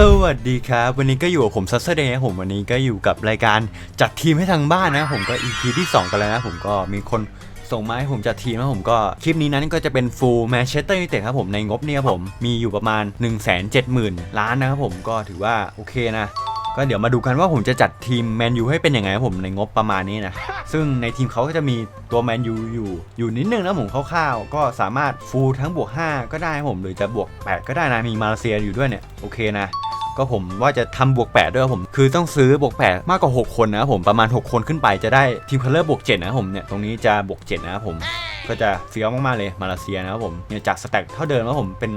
สวัสดีครับ วันนี้ก็อยู่กับผมซัสเดย์นะผมวันนี้ก็อยู่กับรายการจัดทีมให้ทางบ้านนะผมก็ EP ที่ 2 กันแล้วนะผมก็มีคนส่งมาให้ผมจัดทีมนะผมก็คลิปนี้นั้นก็จะเป็นฟูลแมนเชสเตอร์ยูไนเต็ดครับผมในงบเนี่ยครับผมมีอยู่ประมาณ 1 7 0 0 0 0 ล้านนะครับผมก็ถือว่าโอเคนะ ก็เดี๋ยวมาดูกันว่าผมจะจัดทีมแมนยูให้เป็นยังไงครับผมในงบประมาณนี้นะ ซึ่งในทีมเขาก็จะมีตัวแมนยูอยู่อยู่นิดนึงนะผมคร่าวๆ ก็สามารถฟูลทั้งบวก 5 ก็ได้ผมหรือจะบวก 8 ก็ได้นะมีมาเลเซียอยู่ด้วยเนี่ยโอเคนะก็ผมว่าจะทำบวก 8 ด้วยผม คือต้องซื้อบวก 8 มากกว่า 6 คนนะผมประมาณ 6 คนขึ้นไปจะได้ทีมคัลเลอร์บวก 7 นะผมเนี่ยตรงนี้จะบวก 7 นะผม ก็จะเฟี้ยวมากๆเลยมาเลเซียนะครับผมเนี่ยจากสแต็กเท่าเดิมนะครับผมเป็น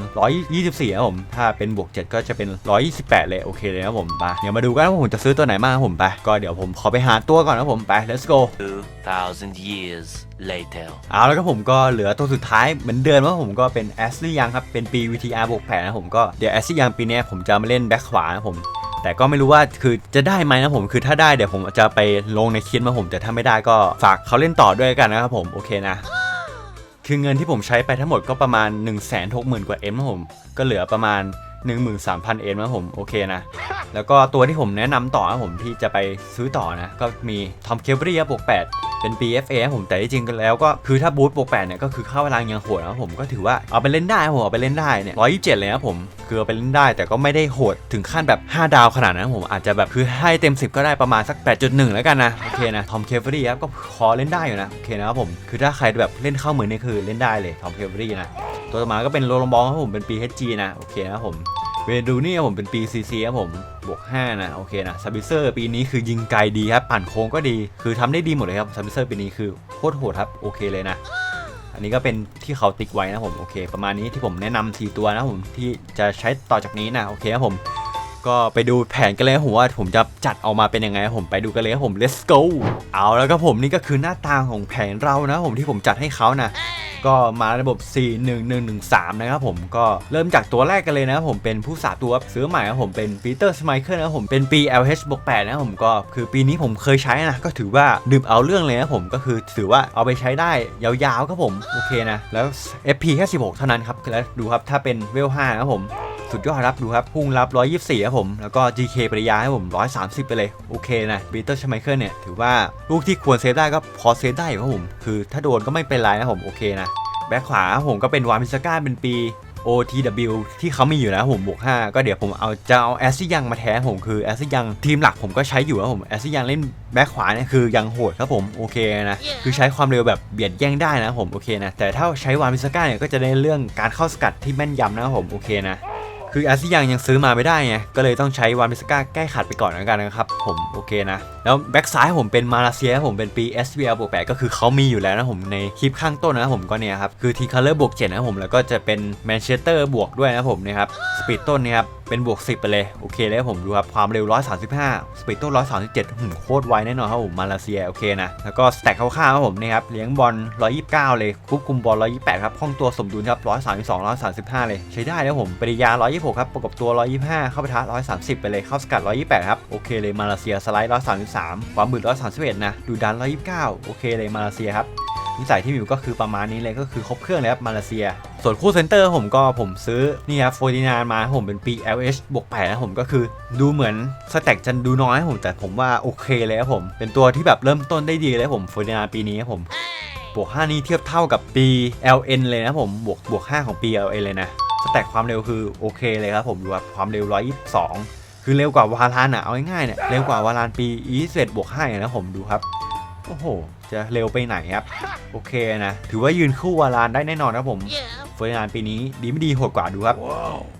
124นะครับผมถ้าเป็นบวก 7 ก็จะเป็น 128 เลยโอเคเลยนะครับผมไปเดี๋ยวมาดูกันว่าผมจะซื้อตัวไหนมากครับผมไปก็เดี๋ยวผมขอไปหาตัวก่อนนะครับผมไป let's go 2,000 years later. เอาแล้วก็ผมก็เหลือตัวสุดท้ายเหมือนเดิมว่าผมก็เป็นแอสลี่ยังครับเป็นปี VTR บวกแผนนะผมก็เดี๋ยวแอสลี่ยังปีเนี้ยผมจะมาเล่นแบ็คขวานะผมแต่ก็ไม่รู้ว่าคือจะได้ไหมนะผมคือถ้าได้เดี๋ยวผมจะไปลงในคลิปมาผมแต่ถ้าไม่ได้ก็ฝากเขาเล่นต่อด้วยกันนะครับผมโอเคนะ คือเงินที่ผมใช้ไปทั้งหมดก็ประมาณ 1 6 0 0 0 0 กว่าเอ็มผม ก็เหลือประมาณ 13,000 เอ็มนะผมโอเคนะ แล้วก็ตัวที่ผมแนะนำต่อนะผมที่จะไปซื้อต่อนะ ก็มีทอมเคเบรีบวก8เป็น BFA ผมแต่ที่จริงแล้วก็คือถ้าบูทบวก8เนี่ยก็คือเข้าเวลายังโหดนะผมก็ถือว่าเอาไปเล่นได้ผมเอาไปเล่นได้เนี่ย127 เลยนะผมคือเอาไปเล่นได้ แต่ก็ไม่ได้โหดถึงขั้นแบบ 5 ดาวขนาดนั้นนะผมอาจจะแบบคือให้เต็ม 10 ก็ได้ประมาณสัก 8.1 แล้วกันนะโอเคนะทอมเคเบรีครับก็พอเล่นได้อยู่นะโอเคนะครับผมคือถ้าใครแบบเล่นเข้าเหมือนนี่คือเล่นได้เลยทอมเคเบรีนะตัวต่อมาก็เป็นโรลบองครับผมเป็น PHG นะโอเคนะครับผม เวดูนี่ผมเป็นปี CC ครับผม บวก 5 นะ โอเคนะซับบิเซอร์ปีนี้คือยิงไกลดีครับ ปั่นโค้งก็ดี คือทำได้ดีหมดเลยครับซับบิเซอร์ปีนี้คือโคตรโหดครับ โอเคเลยนะ อันนี้ก็เป็นที่เขาติ๊กไว้นะผม โอเค ประมาณนี้ที่ผมแนะนำสี่ตัวนะผมที่จะใช้ต่อจากนี้นะ โอเคครับผม ก็ไปดูแผนกันเลยผมว่าผมจะจัดออกมาเป็นยังไงผมไปดูกันเลยผม let's go เอาแล้วก็ผมนี่ก็คือหน้าตาของแผนเรานะผมที่ผมจัดให้เขานะก็มาระบบ 4 1 1 1 3 นะครับผมก็เริ่มจากตัวแรกกันเลยนะผมเป็นผู้สาตัวซื้อใหม่ครับผมเป็นปีเตอร์สไมเคิลนะผมเป็นปี LH บวก8นะผมก็คือปีนี้ผมเคยใช้นะก็ถือว่าดื่มเอาเรื่องเลยนะผมก็คือถือว่าเอาไปใช้ได้ยาวๆครับผมโอเคนะแล้ว FP แค่ 16 เท่านั้นครับแล้วดูครับถ้าเป็นเวล5นะครับผมสุดยอดครับดูครับพุ่งรับ 124ครับผมแล้วก็ GK ปริยาให้ผม 130 ไปเลย โอเคนะบีเตอร์ชไมเคิลเนี่ย ถือว่าลูกที่ควรเซฟได้ก็พอเซฟได้อยู่ครับผม คือถ้าโดนก็ไม่เป็นไรนะผม โอเคนะ แบ็คขวาผมก็เป็นวามิสก้าเป็นปี OTW ที่เขามีอยู่นะผมบวก 5 ก็เดี๋ยวผมเอาจะเอาแอสซิยังมาแทนผมคือแอสซิยังทีมหลักผมก็ใช้อยู่ครับผมแอสซิยังเล่นแบ็คขวาเนี่ยคือยังโหดครับผมโอเคนะ คือใช้ความเร็วแบบเบียดแย่งได้นะผมโอเคนะ แต่ถ้าใช้วามิสก้าเนี่ยก็จะได้เรื่องการเข้าสกัดที่แม่นยำนะครับผมโอเคนะ คืออสซิยังยังซื้อมาไม่ได้ไง ก็เลยต้องใช้วานมิสก้าแก้ขัดไปก่อนแล้วกันนะครับผมโอเคนะ แล้วแบ็กซ้ายผมเป็นมาเลเซียผมเป็นปี SVL บวกแก็คือเขามีอยู่แล้วนะผมในคลิปข้างต้นนะผมก็เนี่ยครับคือทีคัลเลอร์บวกเจ็ดนะผมแล้วก็จะเป็นแมนเชสเตอร์บวกด้วยนะผมนะครับสปีดต้นเนี่ยครับ เป็นบวก 10 ไปเลย โอเคเลยครับผมดูครับความเร็ว 135 สปีดต้น137หืมโคตรไวแน่นอนครับผมมาเลเซียโอเคนะแล้วก็สแต็กคร่าวๆครับผมนี่ครับเลี้ยงบอล129 เลยควบคุมบอล128ครับคล่องตัวสมดุลครับ132 135 เลยใช้ได้แล้วผมปริยา 126 ครับประกบตัว 125 เข้าไปท้า130 ไปเลยเข้าสกัด 128 ครับโอเคเลยมาเลเซียสไลด์ 133 ความบึก131 นะดูดัน 129 โอเคเลยมาเลเซียครับ นิสัยที่มีอยู่ก็คือประมาณนี้เลยก็คือครบเครื่องเลยครับมาเลเซีย ส่วนคู่เซนเตอร์ผมก็ผมซื้อนี่ครับโฟร์ดินานมาผมเป็นปี LH บวก8นะผมก็คือดูเหมือนสแต็กจะดูน้อยผมแต่ผมว่าโอเคเลยครับผม เป็นตัวที่แบบเริ่มต้นได้ดีเลยครับผมโฟร์ดินานปีนี้ครับผมบวก 5 นี้เทียบเท่ากับปี LN เลยนะผมบวกบวก 5 ของปี LN เลยนะสแต็กความเร็วคือโอเคเลยครับผมดูครับความเร็ว 122 คือเร็วกว่าวาลานอะเอาง่ายๆเนี่ยเร็วกว่าวาลานปีอีสเบวก5นะผมดูครับ โอ้โห จะเร็วไปไหนครับ โอเคนะ ถือว่ายืนคู่วาลานได้แน่นอนครับผมเฟอร์นันด์ปีนี้ดีไม่ดีโหดกว่าดูครับ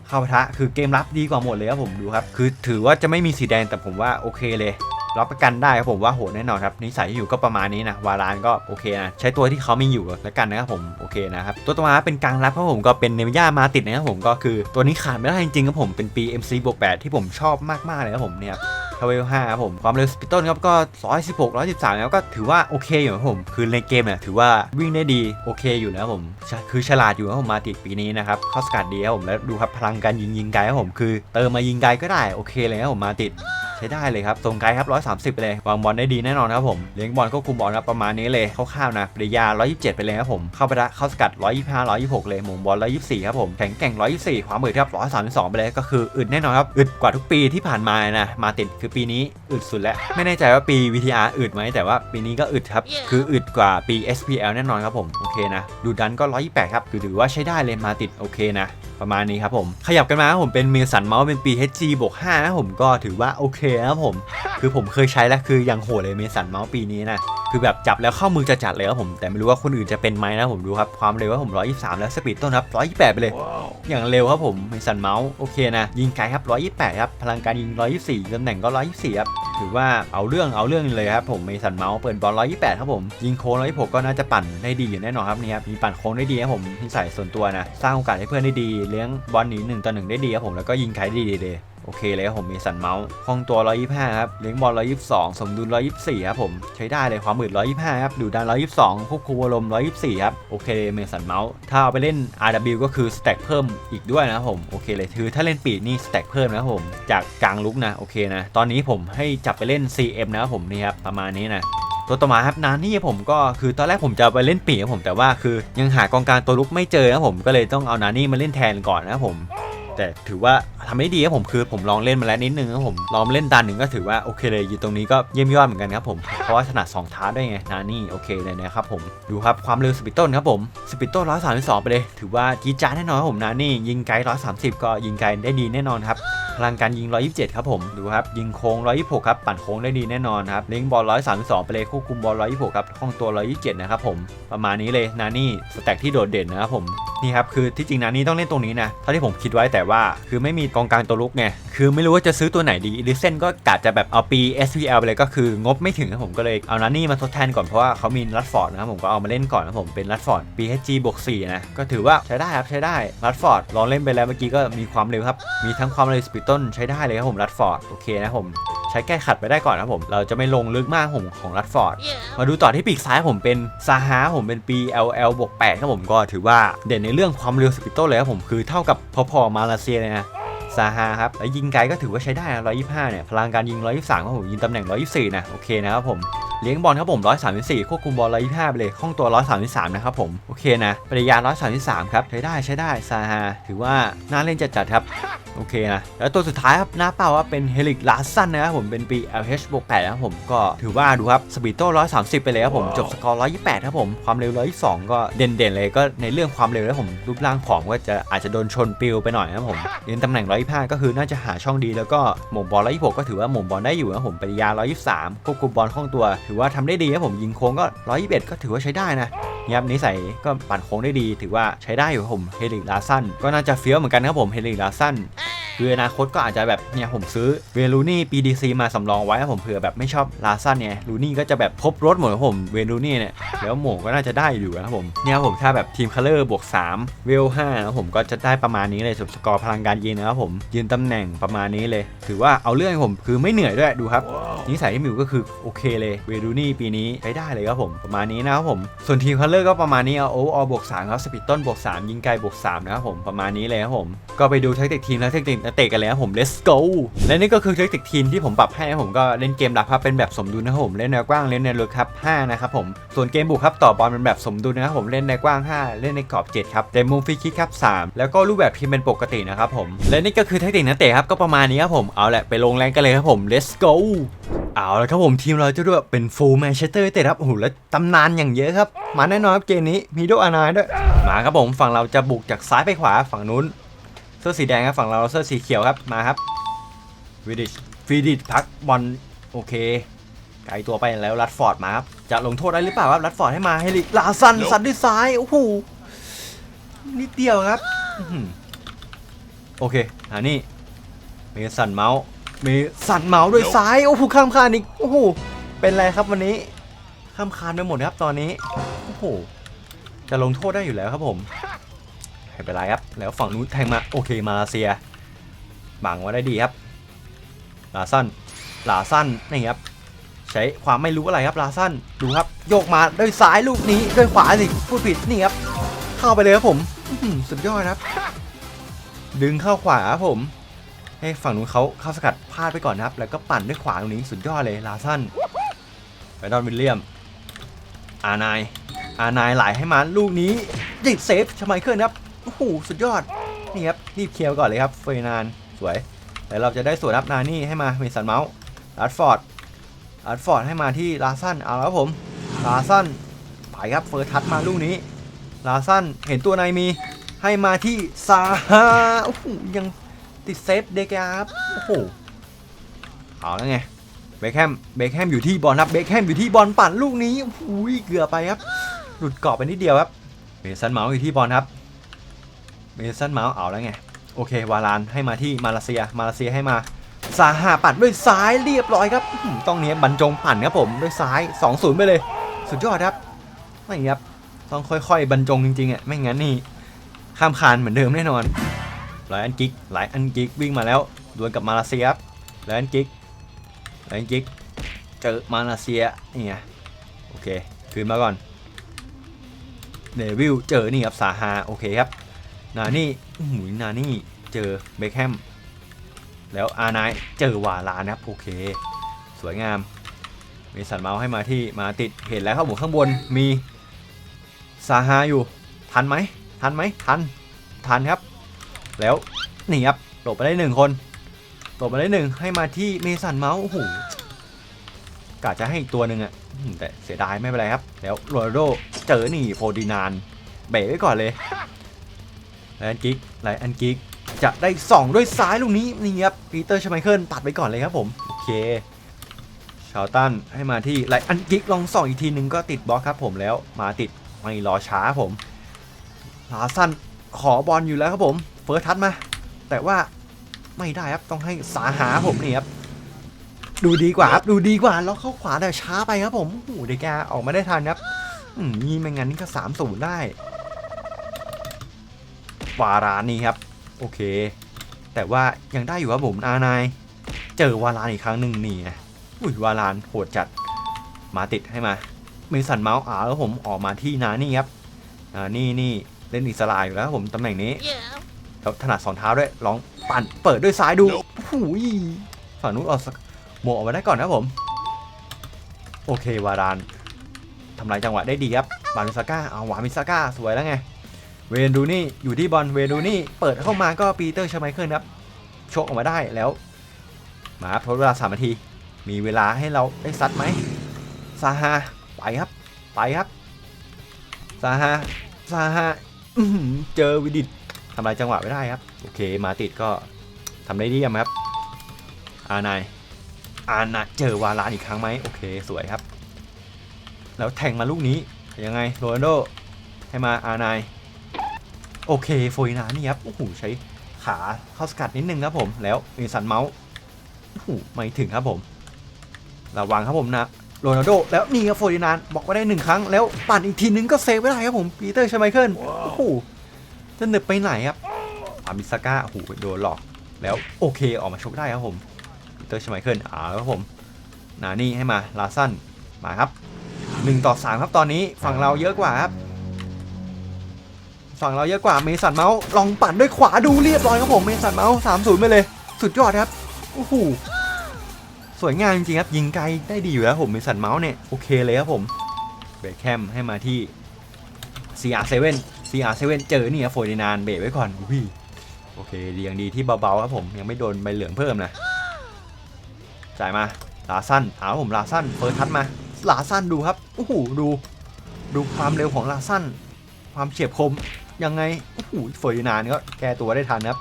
เข้าปะทะคือเกมรับดีกว่าหมดเลยครับผมดูครับ คือถือว่าจะไม่มีสีแดงแต่ผมว่าโอเคเลยรับประกันได้ครับผมว่าโหดแน่นอนครับนิสัยที่อยู่ก็ประมาณนี้นะวาลานก็โอเคนะใช้ตัวที่เขามีอยู่แล้วกันนะครับผมโอเคนะครับตัวต่อมาเป็นกลางรับครับผมก็เป็นเนมย่ามาติดนะครับผมก็คือตัวนี้ขาดไม่ได้จริงๆครับผมเป็นปี MC บวก8ที่ผมชอบมากๆเลยครับผมเนี่ย ทาวเวล5ครับผม ความเร็วสปีดต้นครับก็ 116 113 แล้วก็ถือว่าโอเคอยู่ครับผม คือในเกมเนี่ยถือว่าวิ่งได้ดีโอเคอยู่นะครับผมคือฉลาดอยู่ครับผมมาติดปีนี้นะครับเข้าสกัดดีครับผมแล้วดูครับพลังการยิงยิงไกลครับผมคือเติมมายิงไกลก็ได้โอเคเลยครับผมมาติด ใช้ได้เลยครับทรงไกลครับ130 ไปเลยวางบอลได้ดีแน่นอนครับผมเลี้ยงบอลควบคุมบอลครับประมาณนี้เลยคร่าวๆนะปริยา 127 ไปเลยครับผมเข้าไปละเข้าสกัด 125 126 เลยหม่งบอล 124 ครับผมแข็งแกร่ง 124 ความอึดครับ132 ไปเลยก็คืออึดแน่นอนครับอึดกว่าทุกปีที่ผ่านมานะมาติดคือปีนี้อึดสุดแล้วไม่แน่ใจว่าปี VTR อึดไหมแต่ว่าปีนี้ก็อึดครับคืออึดกว่าปี SPL แน่นอนครับผมโอเคนะดูดันก็ 128 ครับคือถือว่าใช้ได้เลยมาติดโอเคนะประมาณนี้ครับผมขยับกันมาครับผมเป็นเมสันเมาส์เป็นปี HG บวก5นะผมก็ถือว่าโอเคนะครับผม คือผมเคยใช้แล้วคือยังโหดเลยเมสันเมาส์ปีนี้นะคือแบบจับแล้วเข้ามือจะจัดเลยครับผมแต่ไม่รู้ว่าคนอื่นจะเป็นไหมนะผมดูครับความเร็วว่าผม 123 แล้วสปีดต้นครับ 128 ไปเลย อย่างเร็วครับผมเมสันเมาส์โอเคนะ ยิงไกลครับ 128 ครับ พลังการยิง 124ตำแหน่งก็ 124 ครับถือว่าเอาเรื่องเอาเรื่องเลยครับผมเมสันเมาส์เปิดบอล 128 ครับผม ยิงโค้ง126 ก็น่าจะปั่นได้ดีอยู่แน่นอนครับนี่ครับมีปั่นโค้งได้ดีครับผมที่ใส่ส่วนตัวนะสร้างโอกาสให้เพื่อนได้ดี เลี้ยงบอลหนีหนึ่งต่อหนึ่งได้ดีครับผมแล้วก็ยิงไกลได้ดีเลย โอเคเลยครับผมมีสันเมาส์คล่องตัว 125 ครับ เลี้ยงบอล 122 สมดุล 124 ครับผม ใช้ได้เลยความอึด125 ครับ ดูดัน 122 ควบคุมอารมณ์ 124 ครับ โอเคเมสันเมาส์ถ้าเอาไปเล่น RW ก็คือสแต็กเพิ่มอีกด้วยนะครับผม โอเคเลยคือถ้าเล่นปีกนี่สแต็กเพิ่มนะครับผม จากกลางลุกนะ โอเคนะ ตอนนี้ผมให้จับไปเล่น CM นะครับผมนี่ครับ ประมาณนี้นะตัวต่อมาครับนานี่ผมก็คือตอนแรกผมจะไปเล่นปีกครับผมแต่ว่าคือยังหากองกลางตัวลุกไม่เจอนะผมก็เลยต้องเอานานี่มาเล่นแทนก่อนนะผม แต่ถือว่าทำได้ดีครับผมคือผมลองเล่นมาแล้วนิดนึงครับผมลองเล่นตานหนึ่งก็ถือว่าโอเคเลยอยู่ตรงนี้ก็เยี่ยมยอดเหมือนกันครับผมเพราะว่าถนัด2ท้าด้วยไงนานี่โอเคเลยนะครับผมดูครับความเร็วสปิดต้นครับผมสปิดต้น132ไปเลย ถือว่าจีจ้าแน่นอนครับผมนานี่ยิงไกลร้อยสามสิบก็ยิงไกลได้ดีแน่นอนครับ พลังการยิง 127 ครับผม ดูครับ ยิงโค้ง 126 ครับ ปั่นโค้งได้ดีแน่นอนครับ เลี้ยงบอล 132 ไปเลยควบคุมบอล 126 ครับคล่องตัว 127 นะครับผม ประมาณนี้เลย นานี่ สแต็กที่โดดเด่นนะครับผม นี่ครับ คือที่จริงนานี่ต้องเล่นตรงนี้นะ เท่าที่ผมคิดไว้แต่ว่า คือไม่มีกองกลางตัวลุกไง คือไม่รู้ว่าจะซื้อตัวไหนดีลิเซนก็กะจะแบบเอาปี SPL ไปเลยก็คืองบไม่ถึงครับผมก็เลยเอานานี่มาทดแทนก่อนเพราะว่าเขามีรัดฟอร์ดนะครับผมก็เอามาเล่นก่อนนะครับผมเป็นรัดฟอร์ด PHG บวก4นะก็ถือว่าใช้ได้ครับใช้ได้รัดฟอร์ดลองเล่นไปแล้วเมื่อกี้ก็มีความเร็วครับมีทั้งความเร็วสปีดต้นใช้ได้เลยครับผมรัดฟอร์ดโอเคนะผมใช้แก้ขัดไปได้ก่อนนะครับผมเราจะไม่ลงลึกมากผมของรัดฟอร์ดมาดูต่อที่ปีกซ้ายผมเป็นซาฮาผมเป็นปี LL บวก8ครับผมก็ถือว่าเด่นในเรื่องความเร็วสปีดโต้เลยครับผมคือเท่ากับพอๆมาเลเซียเลยนะซาฮาครับแล้วยิงไกลก็ถือว่าใช้ได้นะ125เนี่ยพลังการยิง 123ครับผมยิงตำแหน่ง 124 นะโอเคนะครับผมเลี้ยงบอลครับผม 134 ควบคุมบอล125ไปเลยคล่องตัว 133 นะครับผม โอเคนะปริยา 133 ครับ ใช้ได้ใช้ได้ซาฮาถือว่าน่าเล่นจัดๆครับโอเคนะ แล้วตัวสุดท้ายครับหน้าเป้าว่าเป็นเฮลิกลาสันนะครับผมเป็นปี LH บวก8นะครับผมก็ถือว่าดูครับสปีดโต้130 ไปเลยครับผม จบสกอร์ 128 ครับผม ความเร็ว 122 ก็เด่นๆ เลยก็ในเรื่องความเร็วแล้วผม รูปร่างผอมก็จะอาจจะโดนชนปิวไปหน่อยนะครับผมเรียนตำแหน่ง 125 ก็คือน่าจะหาช่องดีแล้วก็หม่งบอล126 ก็ถือว่าหม่งบอลได้อยู่นะครับผมปริยา 123 ควบคุมบอลคล่องตัวถือว่าทำได้ดีครับผมยิงโค้งก็121ก็ถือว่าใช้ได้นะนี่ครับนิสัยก็ปั่นโค้งได้ดี ถือว่าใช้ได้อยู่ครับผมเฮลิกลาสันก็น่าจะเฟี้ยวเหมือนกันครับผมเฮลิกลาสัน คืออนาคตก็อาจจะแบบเนี่ยผมซื้อเวลูนี่ PDC มาสำรองไว้ครับผมเผื่อแบบไม่ชอบลาสันเนี่ยลูนี่ก็จะแบบครบรถหมดครับผมเวลูนี่เนี่ยแล้วหม่งก็น่าจะได้อยู่นะครับผมเนี่ยครับผมถ้าแบบทีมคัลเลอร์บวก3เวล5นะครับผมก็จะได้ประมาณนี้เลยสุดสกอร์พลังการยิงนะครับผมยืนตำแหน่งประมาณนี้เลย ถือว่าเอาเรื่องให้ผมคือไม่เหนื่อยด้วยดูครับนิสัยที่มิวก็คือโอเคเลยเวรูนี่ปีนี้ใช้ได้เลยครับผมประมาณนี้นะครับผมส่วนทีมคัลเลอร์ก็ประมาณนี้เอาโอออบวก3ครับสปีดต้นบวก3ยิงไกลบวก3นะครับผมประมาณนี้เลยครับผมก็ไปดูแทคติกทีมและเทคนิคนักเตะกันเลยครับผม let's go และนี่ก็คือเทคนิคทีมที่ผมปรับให้ผมก็เล่นเกมรับครับเป็นแบบสมดุลนะครับผมเล่นแนวกว้างเล่นแนวลึกครับ5นะครับผมส่วนเกมบุกครับต่อบอลเป็นแบบสมดุลนะครับผมเล่นในกว้าง 5 เล่นในกรอบ 7 ครับแต่มุมฟรีคิกครับ 3 แล้วก็รูปแบบทีมเป็นปกตินะครับผมและนี่ก็คือเทคนิคนักเตะครับก็ประมาณนี้ครับผมเอาแหละไปลงแรงกันเลยครับผม let's go เอาละครับผมทีมเราจะด้วยเป็นฟูลแมนเชสเตอร์เตะครับโอ้โหแล้วตำนานอย่างเยอะครับ มาแน่นอนครับเกมนี้มีโดอานายด้วย มาครับผมฝั่งเราจะบุกจากซ้ายไปขวาฝั่งนู้น เสื้อสีแดงครับฝั่งเราเสื้อสีเขียวครับมาครับวิดิชวิดิชพักบอลโอเคไกลตัวไปแล้วรัดฟอร์ดมาครับจะลงโทษได้หรือเปล่าครับรัดฟอร์ดให้มาให้ลิลาซันซันด้วยซ้ายโอ้โหนิดเดียวครับอื้อหือโอเคอันนี้เมสันเมาส์มีสั่นเมาส์ด้วยซ้ายโอ้โหข้ามคานอีกโอ้โหเป็นไรครับวันนี้ข้ามคานไปหมดครับตอนนี้โอ้โหจะลงโทษได้อยู่แล้วครับผม ไม่เป็นไรครับ แล้วฝั่งนู้นแทงมาโอเคมาเลเซียบังไว้ได้ดีครับ ลาสั้นลาสั้นนี่ครับใช้ความไม่รู้อะไรครับลาสั้นดูครับ โยกมาด้วยซ้ายลูกนี้ด้วยขวาสิพูดผิดนี่ครับ เข้าไปเลยครับผมสุดยอดครับ ดึงเข้าขวาครับผม ให้ฝั่งนู้นเขาเข้าสกัดพลาดไปก่อนนะครับ แล้วก็ปั่นด้วยขวาตรงนี้สุดยอดเลยลาซันไปดอนวิลเลียม อานาย อานายไหลให้มาลูกนี้ยิงเซฟชไมเคิลครับ โอ้โหสุดยอด นี่ครับรีบเคลียร์ก่อนเลยครับเฟยนานสวยแล้วเราจะได้สวนรับนานี่ให้มาเมสันเมาส์ลัดฟอร์ดลัดฟอร์ดให้มาที่ลาซันเอาแล้วผมลาซันไปครับเฟิร์ทัชมาลูกนี้ลาซันเห็นตัวในมีให้มาที่ซาฮาโอ้โหยังติดเซฟเดกาครับโอ้โหเอาแล้วไงเบคแฮมเบคแฮมอยู่ที่บอลครับเบคแฮมอยู่ที่บอลปั่นลูกนี้โอ้โหเกือบไปครับหลุดกรอบไปนิดเดียวครับเมสันเมาส์อยู่ที่บอลครับ เมสันเมาส์เอาแล้วไง โอเค วาลานให้มาที่มาเลเซีย มาเลเซียให้มาซาฮาปั่นด้วยซ้ายเรียบร้อยครับต้องเนี้ยบรรจงปั่นครับผมด้วยซ้าย 2-0 ไปเลย สุดยอดครับไม่ครับ ต้องค่อยๆ บรรจงจริงๆอะไม่งั้นนี่ข้ามคานเหมือนเดิมแน่นอนไลายอันกิกไลายอันกิกวิ่งมาแล้วดวลกับมาเลเซียครับไลายอันกิกไลายอันกิกเจอมาเลเซียนี่ไงโอเคคืนมาก่อนเดวิลเจอนี่ครับซาฮาโอเคครับ นานี่อื้อหูยนานี่เจอเบคแฮมแล้วอาร์ไนเจอวาลานะครับโอเค สวยงาม มีสันเมาส์ให้มาที่มาติดเห็นแล้วครับผมข้างบนมีซาฮาอยู่ ทันไหมทันไหมทันทันครับ แล้วนี่ครับหลบไปได้หนึ่งคนหลบไปได้หนึ่งให้มาที่เมสันเมาส์โอ้โหกะจะให้อีกตัวหนึ่งอะแต่เสียดายไม่เป็นไรครับ แล้วโรนัลโดเจอหนีโฟดินานเบรไว้ก่อนเลย ไลอันกิกไลอันกิกจะได้ส่องด้วยซ้ายลูกนี้นี่ครับปีเตอร์ชไมเคิลตัดไปก่อนเลยครับผม โอเคชาวตันให้มาที่ไลอันกิกลองส่องอีกทีนึงก็ติดบล็อกครับผมแล้วมาติดไม่รอช้าครับผมลาซันขอบอลอยู่แล้วครับผมเฟิร์สทัชมา แต่ว่าไม่ได้ครับต้องให้สาหาผมนี่ครับดูดีกว่าครับดูดีกว่าแล้วเข้าขวาแต่ช้าไปครับผมโอ้เดกาออกมาได้ทันครับมนี่ไม่งั้นนี่ก็สามศูนย์ได้ วารานี่ครับ โอเค แต่ว่ายังได้อยู่ครับผมอานาย เจอวารานอีกครั้งหนึ่งนี่ไงอุ้ยวารานโหดจัดมาติดให้มาเมสันเมาส์อ่าแล้วผมออกมาที่นานี่ครับอ่านี่นี่เล่นอิสระอยู่แล้วผมตำแหน่งนี้แล้วถนัดสองเท้าด้วยลองปั่นเปิดด้วยซ้ายดูโอ้โหฝั่งนู้นเอาสักโมงออกมาได้ก่อนนะผม โอเควารานทำลายจังหวะได้ดีครับบานิสก้าเอาหวามิสก้าสวยแล้วไง เวนดูนี่อยู่ที่บอลเวนดูนี่เปิดเข้ามาก็ปีเตอร์ชไมเคิลครับชกออกมาได้แล้ว มาครับทดเวลาสามนาที มีเวลาให้เราได้ซัดไหมซาฮาไปครับ ไปครับซาฮาซาฮะอื้อหือเจอวิดิตทำลายจังหวะไม่ได้ครับ โอเคมาติดก็ทำได้ดีครับ อานายอานายเจอวาลานอีกครั้งไหมโอเคสวยครับ แล้วแทงมาลูกนี้ยังไงโรนัลโดให้มาอานาย โอเคโฟยนานี่ครับโอ้โหใช้ขาเข้าสกัดนิดนึงครับผมแล้วมีสันเมาส์โอ้โหไม่ถึงครับผมระวังครับผมนะโรนัลโดแล้วนี่ครับโฟร์ดินานบอกว่าได้หนึ่งครั้งแล้วปั่นอีกทีนึงก็เซฟไม่ได้ครับผมปีเตอร์ชไมเคิลโอ้โหจะหนึบไปไหนครับอามิสก้าโอ้โหโดนหลอกแล้วโอเคออกมาชกได้ครับผมปีเตอร์ชไมเคิลอ่าครับผมนานี่ให้มาลาซันมาครับหนึ่งต่อสามครับตอนนี้ฝั่งเราเยอะกว่าครับ ฝั่งเราเยอะกว่าเมสันเมาส์ลองปั่นด้วยขวาดูเรียบร้อยครับผมเมสันเมาส์สามศูนย์ไปเลย สุดยอดครับโอ้โหสวยงามจริงครับยิงไกลได้ดีอยู่แล้วผมเมสันเมาส์เนี่ยโอเคเลยครับผมเบรกแคมให้มาที่ CR7 CR7 เจอนี่ครับโฟร์ดินานเบรไว้ก่อนอุ้ยโอเคดีอย่างดีที่เบาๆครับผมยังไม่โดนใบเหลืองเพิ่มนะจ่ายมาลาสั้นเอาผมลาสั้นเฟิร์ทัชมาลาสั้นดูครับโอ้โหดู ดูความเร็วของลาสั้น ความเฉียบคม ยังไงโอ้โหเฟอร์ดินานก็แก้ตัวได้ทันครับ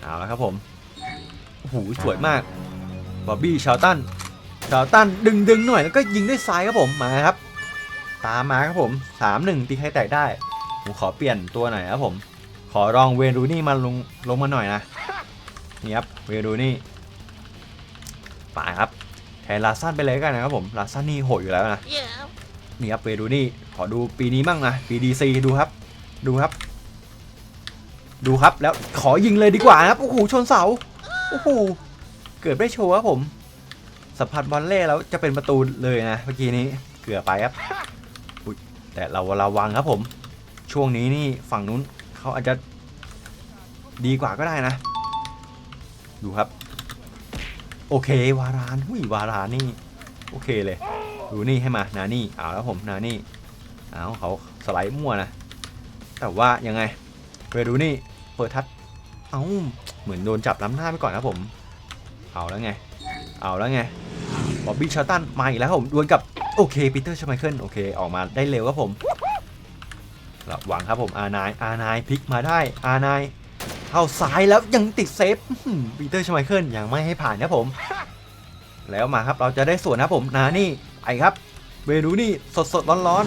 เอาแล้วครับผมโอ้โหสวยมากบอบบี้ชาวตันชาวตันดึงดึงหน่อยแล้วก็ยิงด้วยซ้ายครับผมมาครับ ตามมาครับผมสามหนึ่งตีให้แตกได้ผมขอเปลี่ยนตัวหน่อยครับผม ขอลองเวรูนี่มาลงลงมาหน่อยนะนี่ครับเวรูนี่ป่าครับแทนลาซันไปเลยกันนะครับผมลาซันนี่โหดอยู่แล้วนะ นี่ครับเวรูนี่ขอดูปีนี้บ้างนะปีดีซีดูครับ ดูครับ ดูครับแล้วขอยิงเลยดีกว่านะครับโอ้โหชนเสาโอ้โหเกิดได้โชว์ครับผม สัมผัสบอลเล่แล้วจะเป็นประตูเลยนะเมื่อกี้นี้เกือบไปครับแต่เราระวังครับผม ช่วงนี้นี่ฝั่งนู้นเขาอาจจะดีกว่าก็ได้นะ ดูครับ โอเควารานหุยวารานนี่ โอเคเลย ดูนี่ให้มานานี่เอาแล้วผมนานี่เอาเขาสไลด์มั่วนะ แต่ว่ายังไงไปดูนี่เปิดทัดเอ้าเหมือนโดนจับล้ำหน้าไปก่อนนะผม เอาแล้วไง เอาแล้วไงบอบบี้ชาตันมาอีกแล้วครับผมดวลกับโอเคปีเตอร์ชไมเคิลโอเคออกมาได้เร็วครับผมระวังครับผมอานายอานายพลิกมาได้อานายเข้าซ้ายแล้วยังติดเซฟปีเตอร์ชไมเคิลยังไม่ให้ผ่านครับผม แล้วมาครับเราจะได้ส่วนนะครับผมนานี่ ไอครับ เวนูนี่สดสดร้อนร้อน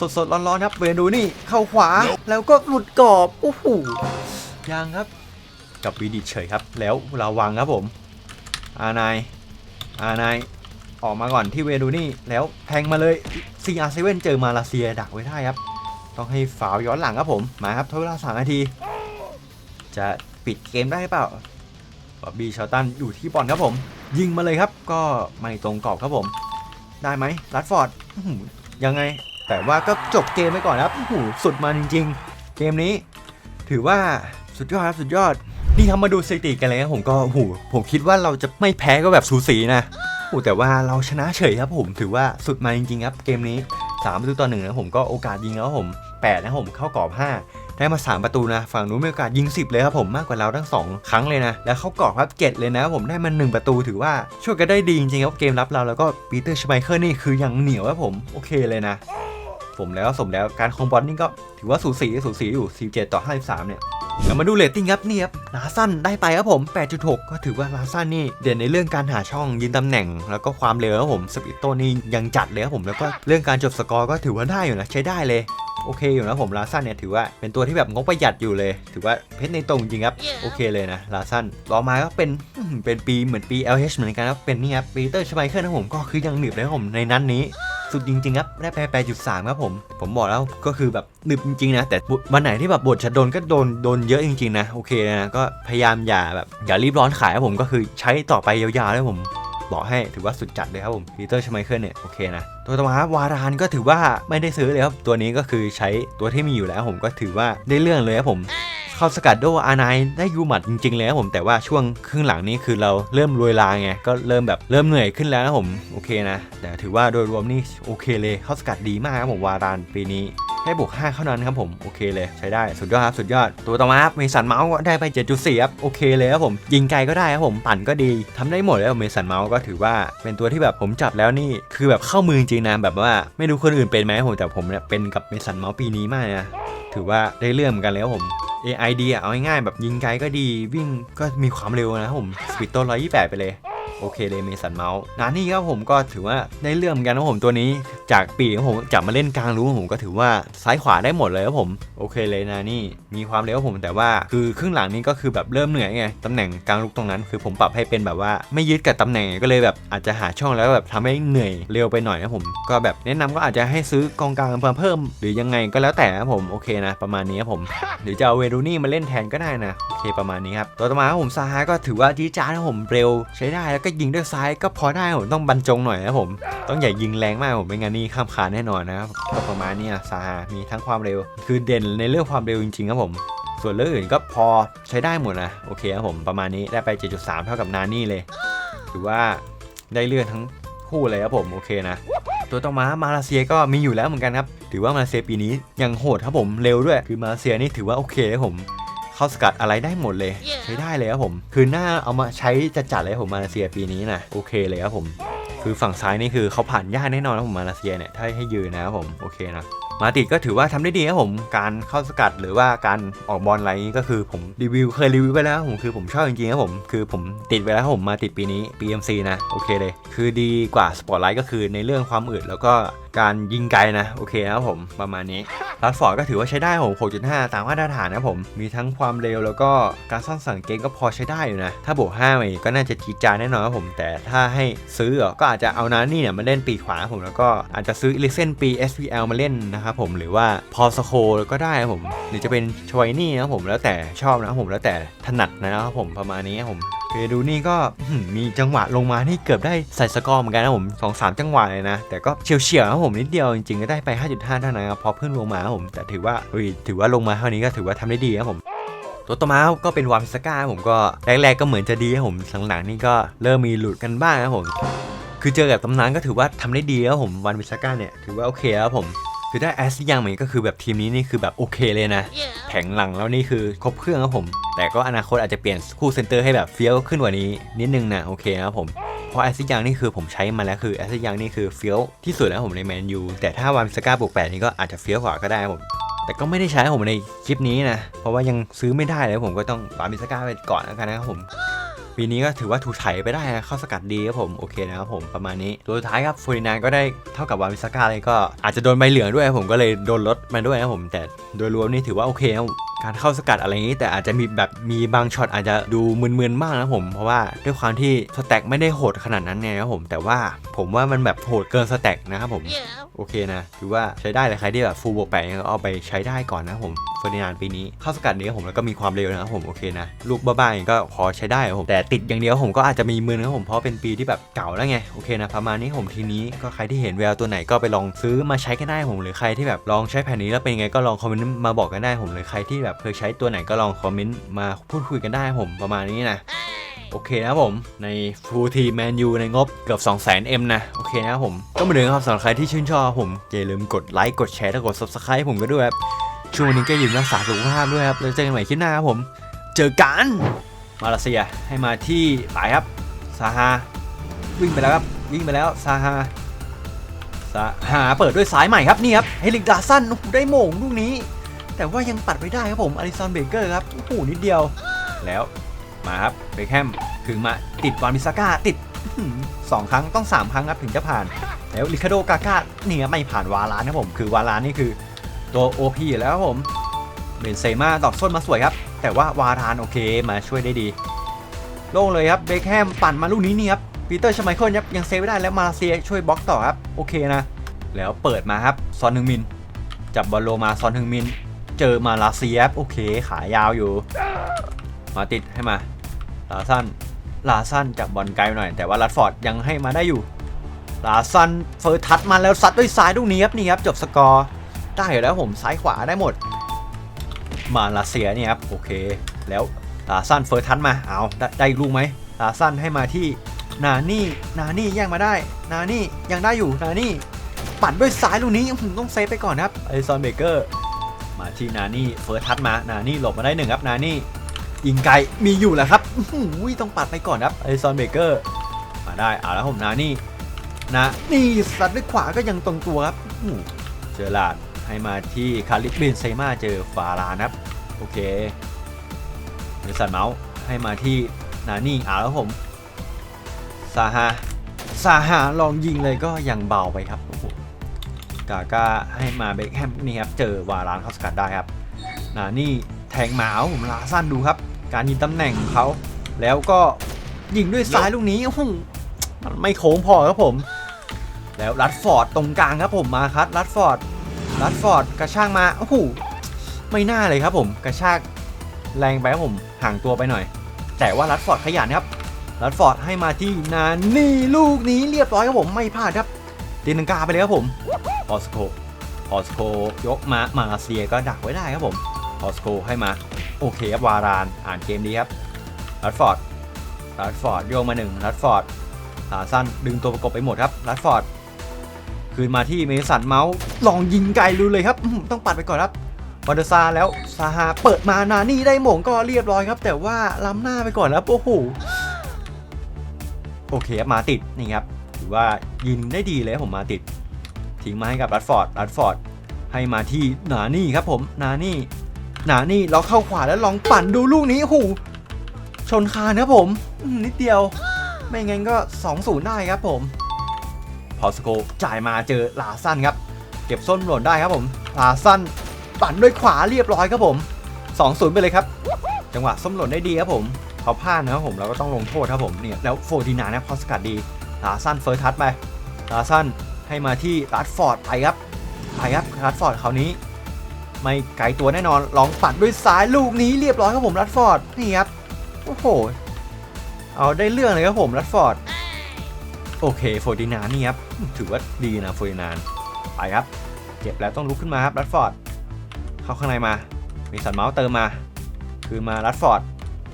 สดสดร้อนร้อนครับ เวนูนี่เข้าขวาแล้วก็หลุดกรอบโอ้โหยังครับ กับวีดิเฉยครับ แล้วราวังครับผมอานายอานายออกมาก่อนที่เวนูนี่แล้วแทงมาเลย CR7 เซเว่นเจอมาเลเซียดักไว้ได้ครับ ต้องให้ฝาวย้อนหลังครับผมมาครับทดเวลาสามนาที จะปิดเกมได้เปล่าบอบบี้ชาร์ตันอยู่ที่บอลครับผม ยิงมาเลยครับ ก็ไม่ตรงกรอบครับผม ได้ไหมรัดฟอร์ดยังไง แต่ว่าก็จบเกมไปก่อนครับโอ้โหสุดมาจริง ๆ เกมนี้ ถือว่าสุดยอดครับสุดยอด นี่ทำมาดูสถิติกันเลยครับผมก็โอ้โหผมคิดว่าเราจะไม่แพ้ก็แบบสูสีนะโอ้แต่ว่าเราชนะเฉยครับผมถือว่าสุดมาจริงๆครับเกมนี้3ประตูต่อหนึ่งนะผมก็โอกาสยิงแล้วผม8นะผมเข้ากรอบ5 ได้มา 3 ประตูนะ ฝั่งนู้นมีโอกาสยิง 10 เลยครับผมมากกว่าเราทั้ง 2 ครั้งเลยนะ แล้วเขากรอบครับ7เลยนะผมได้มา1ประตูถือว่าช่วยกันได้ดีจริงๆครับเกมรับเราแล้วก็ปีเตอร์ชไมเคิลนี่คือยังเหนียวครับผมโอเคเลยนะ ผมแล้วสมแล้วการคอมบอลนี่ก็ถือว่าสูสีสูสีอยู่47ต่อ53เนี่ยเรามาดูเรตติ้งครับนี่ครับลาซันได้ไปครับผม 8.6 ก็ถือว่าลาซันนี่เด่นในเรื่องการหาช่องยืนตำแหน่ง แล้วก็ความเร็วครับผมสปิตโตนี่ยังจัดเลยครับผมแล้วก็เรื่องการจบสกอร์ก็ถือว่าได้อยู่นะใช้ได้เลย โอเคอยู่นะผมลาซันเนี่ยถือว่าเป็นตัวที่แบบงบประหยัดอยู่เลย ถือว่าเพชรในตรงจริงครับ โอเคเลยนะลาซันต่อมาก็เป็นอื้อหือเป็นปีเหมือนปี LH เหมือนกันครับเป็นนี่ครับปีเตอร์ชไมเคิลนะผมก็คือยังหนึบเลยครับผมในนั้นนี้สุดจริงๆครับได้ไป8.3ครับผม ผมบอกแล้วก็คือแบบหนึบจริงๆนะ แต่วันไหนที่แบบบทจะโดนก็โดนโดนเยอะจริงๆนะ โอเคนะ ก็พยายามอย่าแบบอย่ารีบร้อนขายครับผมก็คือใช้ต่อไปยาวๆเลยผม บอกให้ถือว่าสุดจัดเลยครับผมปีเตอร์ชไมเคิลเนี่ยโอเคนะตัวต่อมาครับวารานก็ถือว่าไม่ได้ซื้อเลยครับตัวนี้ก็คือใช้ตัวที่มีอยู่แล้วผมก็ถือว่าได้เรื่องเลยครับผม เข้าสกัดโดอานายได้ยูหมัดจริงๆเลยครับผมแต่ว่าช่วงครึ่งหลังนี้คือเราเริ่มรวยลาไงก็เริ่มแบบเริ่มเหนื่อยขึ้นแล้วนะผมโอเคนะแต่ถือว่าโดยรวมนี่โอเคเลยเข้าสกัดดีมากครับผมวารานปีนี้แค่บวก5เท่านั้นครับผมโอเคเลยใช้ได้สุดยอดครับสุดยอดตัวต่อมาครับเมสันเมาส์ก็ได้ไป 7.4ครับโอเคเลยครับผมยิงไกลก็ได้ครับผมปั่นก็ดีทำได้หมดแล้วเมสันเมาส์ก็ถือว่าเป็นตัวที่แบบผมจับแล้วนี่คือแบบเข้ามือจริงนะแบบว่าไม่รู้คนอื่นเป็นไหมผมแต่ผมเนี่ยเป็นกับเมสันเมาส์ปีนี้มากนะถือว่าได้เรื่องเหมือนกันแล้วผม AI ดีอะเอาง่ายๆแบบยิงไกลก็ดีวิ่งก็มีความเร็วนะครับผมสปีดตัว128 ไปเลย โอเคเลยเมสันเมาส์นานี่ครับผมก็ถือว่าได้เรื่องเหมือนกันนะผมตัวนี้ จากปีของผมจับมาเล่นกลางรู้ผมก็ถือว่าซ้ายขวาได้หมดเลยครับผมโอเคเลยนานี่มีความเร็วผมแต่ว่าคือครึ่งหลังนี้ก็คือแบบเริ่มเหนื่อยไงตำแหน่งกลางลุกตรงนั้น คือผมปรับให้เป็นแบบว่าไม่ยึดกับตำแหน่งก็เลยแบบอาจจะหาช่องแล้วแบบทำให้เหนื่อยเร็วไปหน่อยนะผม ก็แบบแนะนำก็อาจจะให้ซื้อกองกลางมเพิ่ม หรือยังไงก็แล้วแต่ครับผมโอเคนะ ประมาณนี้ครับผมหรือจะเอาเวรูนี่มาเล่นแทนก็ได้นะโอเคประมาณนี้ครับตัวต่อมาผมซาฮาก็ถือว่าจีดจ้าดนะผมเร็วใช้ได้แล้วก็ยิงด้วยซ้ายก็พอได้ผมต้องบรรจงหน่อยนะผม ต้องอย่ายิงแรงมากผมไม่งั้นนี่ข้ามคานแน่นอนนะครับก็ประมาณนี้ซาฮามีทั้งความเร็ว คือเด่นในเรื่องความเร็วจริงๆครับผมส่วนเรื่องอื่นก็พอใช้ได้หมดนะโอเคครับผมประมาณนี้ได้ไป 7.3 เท่ากับนานี่เลยถือว่าได้เลื่อนทั้งคู่เลยครับผมโอเคนะ ตัวต่อมามาเลเซียก็มีอยู่แล้วเหมือนกันครับ ถือว่ามาเลเซียปีนี้ยังโหดครับผมเร็วด้วย คือมาเลเซียนี่ถือว่าโอเคครับผม เข้าสกัดอะไรได้หมดเลย ใช้ได้เลยครับผม คือหน้าเอามาใช้จัดจัดๆเลยครับผมมาเลเซียปีนี้นะโอเคเลยครับผม คือฝั่งซ้ายนี่คือเขาผ่านยากแน่นอนครับผมมาเลเซียเนี่ยถ้าให้ยืนนะครับผมโอเคนะมาติดก็ถือว่าทำได้ดีครับผม การเข้าสกัดหรือว่าการออกบอลอะไรนี้ก็คือผมรีวิวเคยรีวิวไปแล้วครับผมคือผมชอบจริงๆครับผม คือผมติดไปแล้วครับผมมาติดปีนี้ PMC นะโอเคเลย คือดีกว่าสปอร์ตไลท์ก็คือในเรื่องความอึดแล้วก็การยิงไกลนะโอเคนะครับผมประมาณนี้ รัดฟอร์ดก็ถือว่าใช้ได้ผม6.5 ตามมาตรฐานนะผม มีทั้งความเร็วแล้วก็การสร้างสรรค์เกมก็พอใช้ได้อยู่นะ ถ้าบวก5ไปก็น่าจะจีจานแน่นอนครับผม แต่ถ้าให้ซื้อก็อาจจะเอานานี่เนี่ยมาเล่นปีขวาผมแล้วก็อาจจะซื้อลิเซนปี SPL มาเล่นนะครับผม หรือว่าพอสโคก็ได้ครับผม หรือจะเป็นชวยนี่นะครับผม แล้วแต่ชอบนะครับผม แล้วแต่ถนัดนะครับผม ประมาณนี้ครับผม เคดูนี่ก็มีจังหวะลงมาที่เกือบได้ใส่สกอร์เหมือนกันนะผมสองสามจังหวะเลยนะ แต่ก็เฉียวเฉียวๆครับผมนิดเดียวจริงๆก็ได้ไป 5.5เท่านั้นครับพอเพิ่งลงมาผมแต่ถือว่าเฮ้ยถือว่าลงมาเท่านี้ก็ถือว่าทำได้ดีครับผมตัวต่อมาก็เป็นวามิสก้าผมก็แรกๆก็เหมือนจะดีครับผมหลังๆนี่ก็เริ่มมีหลุดกันบ้างครับผมคือเจอกับตำนานก็ถือว่าทำได้ดีแล้วผมวันวิสก้าเนี่ยถือว่าโอเคแล้วผม คือได้แอสยังเหมือนก็คือแบบทีมนี้นี่คือแบบโอเคเลยนะ แผงหลังแล้วนี่คือครบเครื่องครับผม แต่ก็อนาคตอาจจะเปลี่ยนคู่เซนเตอร์ให้แบบเฟี้ยวขึ้นกว่านี้ นิดนึงนะโอเคนะครับผมเพราะแอสยังนี่คือผมใช้มาแล้วคือแอสยังนี่คือเฟี้ยวที่สุดแล้วผมในแมนยูแต่ถ้าวันสก้าบวกแปดนี่ก็อาจจะเฟี้ยวกว่าก็ได้ครับผมแต่ก็ไม่ได้ใช้ผมในคลิปนี้นะ เพราะว่ายังซื้อไม่ได้เลยผมก็ต้องวามิสก้าไปก่อนแล้วกันนะครับผม ปีนี้ก็ถือว่าถูกไถไปได้นะเข้าสกัดดีครับผมโอเคนะครับผมประมาณนี้ตัวท้ายครับฟูรินานก็ได้เท่ากับวามิสก้าเลยก็อาจจะโดนใบเหลืองด้วยครับผมก็เลยโดนลดมาด้วยนะครับผมแต่โดยรวมนี่ถือว่าโอเคนะ การเข้าสกัดอะไรอย่างนี้ แต่อาจจะมีแบบมีบางช็อตอาจจะดูมึนๆบ้างนะครับผม เพราะว่าด้วยความที่สแต็กไม่ได้โหดขนาดนั้นไงครับผม แต่ว่าผมว่ามันแบบโหดเกินสแต็กนะครับผมโอเคนะถือว่าใช้ได้เลยใครที่แบบฟูลบวกแปดก็เอาไปใช้ได้ก่อนนะครับผมเฟอร์ดินานด์ปีนี้เข้าสกัดนี้ครับผมแล้วก็มีความเร็วนะครับผมโอเคนะลูกบ้าๆอย่างก็พอใช้ได้ครับผมแต่ติดอย่างเดียวผมก็อาจจะมีมือนะครับผมเพราะเป็นปีที่แบบเก่าแล้วไงโอเคนะประมาณนี้ผมทีนี้ก็ใครที่เห็นแววตัวไหนก็ไปลองซื้อมาใช้กันได้ผมหรือใครที่แบบลองใช้แผ่นนี้แล้วเป็นยังไงก็ลองคอมเมนต์มาบอกกันได้ผมหรือใครที่แบบเคยใช้ตัวไหนก็ลองคอมเมนต์มาพูดคุยกันได้ครับผมประมาณนี้นะโอเคนะครับผมในฟูทีแมนยูในงบเกือบ 2 0 0 0 0 0 M นะ โอเคนะครับผมก็มาถึงครับสำหรับใครที่ชื่นชอบผมอย่าลืมกดไลค์กดแชร์และกด Subscribe ผมก็ด้วยครับ ช่วงนี้ก็อยืนรักษาสุขภาพด้วยครับ แล้วเจอกันใหม่คลิปหน้าครับผม เจอกัน มาเลเซียให้มาที่ปลายครับซาฮาวิ่งไปแล้วครับ วิ่งไปแล้วซาฮาซาฮาเปิดด้วยซ้ายใหม่ครับนี่ครับเฮลิกดาสันโอ้โหได้โหม่งลูกนี้ แต่ว่ายังปัดไม่ได้ครับผมอลิซอนเบเกอร์ครับโอ้โหนิดเดียว แล้วมาครับเบคแฮมถึงมาติดวานมิซาก้าติดสองครั้งต้อง 3 ครั้งครับถึงจะผ่าน แล้วลิคาโดกาก้าเนี่ยไม่ผ่านวาลานครับผมคือวาลานนี่คือตัว OP อยู่แล้วครับผมเบนเซม่าดอกส้นมาสวยครับ แต่ว่าวารานโอเคมาช่วยได้ดี โล่งเลยครับเบคแฮมปั่นมาลูกนี้นี่ครับปีเตอร์ชไมเคิลครับยังเซฟไม่ได้แล้วมาเลเซียช่วยบล็อกต่อครับโอเคนะ แล้วเปิดมาครับซอนฮึงมิน จับบอลโลมาซอนฮึงมิน เจอมาเลเซียบโอเค ขายาวอยู่ มาติดให้มา ลาซันลาซันจากบอลไกลหน่อย แต่ว่าลัดฟอร์ดยังให้มาได้อยู่ ลาซันเฟิร์ทัชมาแล้วซัดด้วยซ้ายลูกนี้ครับนี่ครับจบสกอร์ได้อยู่แล้วผมซ้ายขวาได้หมด มาลาเซียเนี่ยครับโอเค แล้วลาซันเฟิร์ทัชมาเอาได้ได้ลูกไหมลาซันให้มาที่นานี่นานี่แย่งมาได้ นานี่ยังได้อยู่นานี่ปัดด้วยซ้ายลูกนี้ผมต้องเซฟไปก่อนครับไอซอนเบเกอร์ มาที่นานี่เฟิร์สทัชมา นานี่หลบมาได้หนึ่งครับ นานี่ยิงไกลมีอยู่แหละครับอื้อหือต้องปัดไปก่อนครับไอซอนเบเกอร์มาได้เอาแล้วผมนานี่นะนี่สัตว์ด้วยขวาก็ยังตรงตัวครับเจอลาดให้มาที่คาริบเบนเซม่าเจอฟาลานครับ โอเคเดสันเมาส์ให้มาที่นานี่เอาแล้วผมซาฮาซาฮาลองยิงเลยก็ยังเบาไปครับโอ้โห กาก้าให้มาเบคแฮมนี่ครับเจอวาลานเข้าสกัดได้ครับน,นี่แทงหมาผมลาสั้นดูครับ การยิงตำแหน่งของเขาแล้วก็ยิงด้วยซ้ายลูกนี้โอ้โหมันไม่โค้งพอครับผม แล้วรัดฟอร์ดตรงกลางครับผมมาครับรัดฟอร์ดรัดฟอร์ดกระชากมาโอ้โหไม่น่าเลยครับผมกระชากแรงไปครับผมห่างตัวไปหน่อย แต่ว่ารัดฟอร์ดขยันครับรัดฟอร์ดให้มาที่นานี่ลูกนี้เรียบร้อยครับผมไม่พลาดครับตีนังกาไปเลยครับผม ออสโคออสโคยกมามาเลเซียก็ดักไว้ได้ครับผมออสโกให้มา โอเคครับวารานอ่านเกมดีครับรัดฟอร์ดรัดฟอร์ดโยงมาหนึ่งรัดฟอร์ดขาสั้นดึงตัวประกบไปหมดครับรัดฟอร์ดคืนมาที่เมสันเมาส์ลองยิงไกลรู้เลยครับต้องปัดไปก่อนครับวันเดอร์ซาแล้วซาฮาเปิดมานานี่ได้หม่งก็เรียบร้อยครับ แต่ว่าล้ำหน้าไปก่อนแล้วโอ้โหโอเคครับมาติดนี่ครับถือว่ายิงได้ดีเลยผมมาติด ทิ้งมาให้กับรัดฟอร์ดรัดฟอร์ดให้มาที่นานี่ครับผมนานี่หนานี่เราเข้าขวาแล้วลองปั่นดูลูกนี้โอ้โหชนคานครับผมนิดเดียว ไม่งั้นก็2-0ได้ครับผม พอสโกจ่ายมาเจอลาสั้นครับ เก็บส้นหล่นได้ครับผมลาสั้นปั่นด้วยขวาเรียบร้อยครับผม2-0ไปเลยครับ จังหวะส้มหล่นได้ดีครับผมเขาพลาดนะครับผมเราก็ต้องลงโทษครับผมเนี่ยแล้วโฟร์ดีนานะพอสกัดดีลาสั้นเฟิร์สทัชไปลาสั้น ให้มาที่รัดฟอร์ดไปครับไปครับรัดฟอร์ดคราวนี้ ไม่ไกลตัวแน่นอนลองปัดด้วยซ้ายลูกนี้เรียบร้อยครับผมรัดฟอร์ดนี่ครับโอ้โหเอาได้เรื่องเลยครับผมรัดฟอร์ดโอเคโฟร์ดินานนี่ครับถือว่าดีนะโฟร์ดินานไปครับเจ็บแล้วต้องลุกขึ้นมาครับรัดฟอร์ดเข้าข้างในมา มีสันเมาส์เติมมา คือมารัดฟอร์ด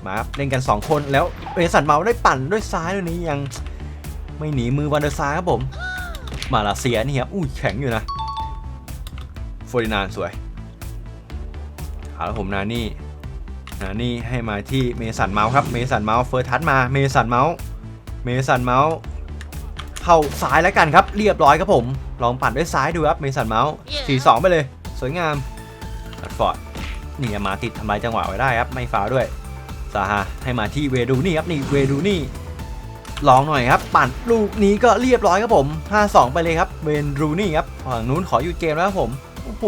มาครับเล่นกัน 2 คนแล้วเอสันเมาส์ได้ปั่นด้วยซ้ายด้วยนี้ยังไม่หนีมือวันเดอร์ซาครับผม มาเลเซียนี่ครับ อุ้ยแข็งอยู่นะโฟร์ดินานสวยเอาแล้วผมนานี่นานี่ให้มาที่เมสันเมาส์ครับ เมสันเมาส์เฟิร์สทัชมาเมสันเมาส์เมสันเมาส์เข้าซ้ายแล้วกันครับ เรียบร้อยครับผม ลองปั่นด้วยซ้ายดูครับเมสันเมาส์สี่สองไปเลย สวยงามรัดฟอร์ดนี่มาติดทำลายจังหวะไว้ได้ครับ ไม่ฟาวล์ด้วยซาฮาให้มาที่เวดูนี่ครับนี่เวดูนี่ ลองหน่อยครับ ปั่นลูกนี้ก็เรียบร้อยครับผม 5-2 ไปเลยครับเวนรูนี่ครับฝั่งนู้นขอหยุดเกมแล้วครับผม โอ้โห